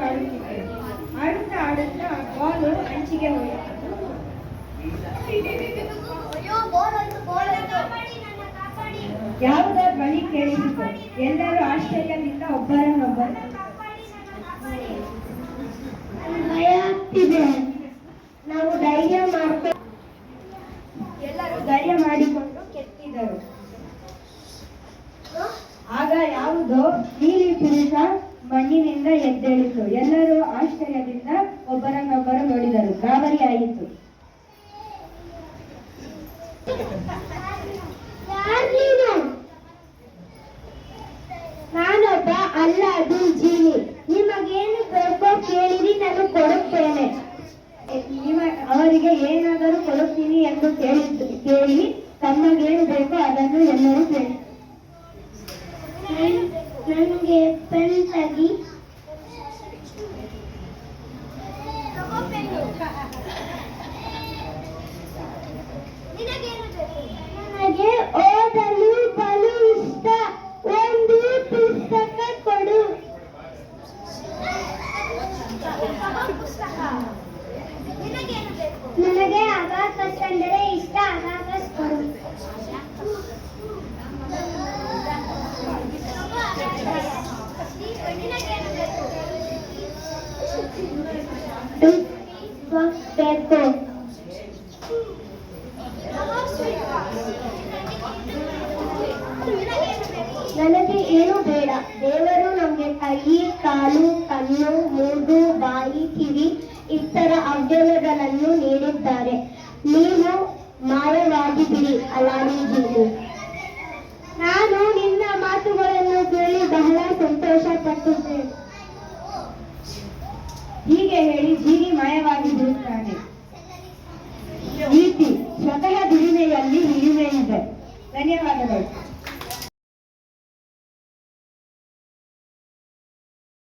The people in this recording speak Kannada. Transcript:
ಆಡುತ್ತಿದ್ದರು ಆಡುತ್ತಾ ಆಡುತ್ತಾ ಬಾಲು ಅಂಚಿಗೆ ಹೋಯಿತು ಯಾವುದೋ ಧ್ವನಿ ಕೇಳಿಸಿತು ಎಲ್ಲರೂ ಆಶ್ಚರ್ಯದಿಂದ ಒಬ್ಬರನ್ನೊಬ್ಬರು ನಾವು ಧೈರ್ಯ ಮಾಡ್ಕೊ ಎಲ್ಲರೂ ಧೈರ್ಯ ಮಾಡಿಕೊಂಡು ಕೆತ್ತಿದರು. ಆಗ ಯಾವುದೋ? ನೀಲಿ ಪುರುಷ ಮಣ್ಣಿನಿಂದ ಎದ್ದೇಳಿತು. ಎಲ್ಲರೂ ಆಶ್ಚರ್ಯದಿಂದ ಒಬ್ಬರನ್ನೊಬ್ಬರು ನೋಡಿದರು. ಗಾಬರಿ ಆಯಿತು. ನಾನೊಬ್ಬ ಅಲ್ಲ ಅದು ಜೀನಿ ನಿಮಗೇನು ಬೇಕೋ ಕೇಳಿರಿ, ನಾನು ಕೊಡುತ್ತೇನೆ. ನಿಮ್ಮ ಅವರಿಗೆ ಏನಾದರೂ ಕೊಡುತ್ತೀನಿ ಎಂದು ಕೇಳಿತ್ತು ಕೇಳಿ ತಮ್ಮಗೇನು ಬೇಕೋ ಅದನ್ನು ಎಲ್ಲರೂ ಕೇಳಿ. ಪೆನ್ ತಗಿ ನನಗೆ ಓದಲು ಬಲು ಇಷ್ಟ ಒಂದು ಪುಸ್ತಕ ಕೊಡು ನನಗೆ ಬೇಕು ನನಗೆ ಏನು ಬೇಡ. ದೇವರು ನಮಗೆ ಕೈ ಕಾಲು ಕಣ್ಣು ಸಂತೋಷ ಪಟ್ಟಿದ್ದೇನೆ ಹೀಗೆ ಹೇಳಿ ಜೀವಿ ಮಾಯವಾಗಿ ಬಿಡುತ್ತಾನೆ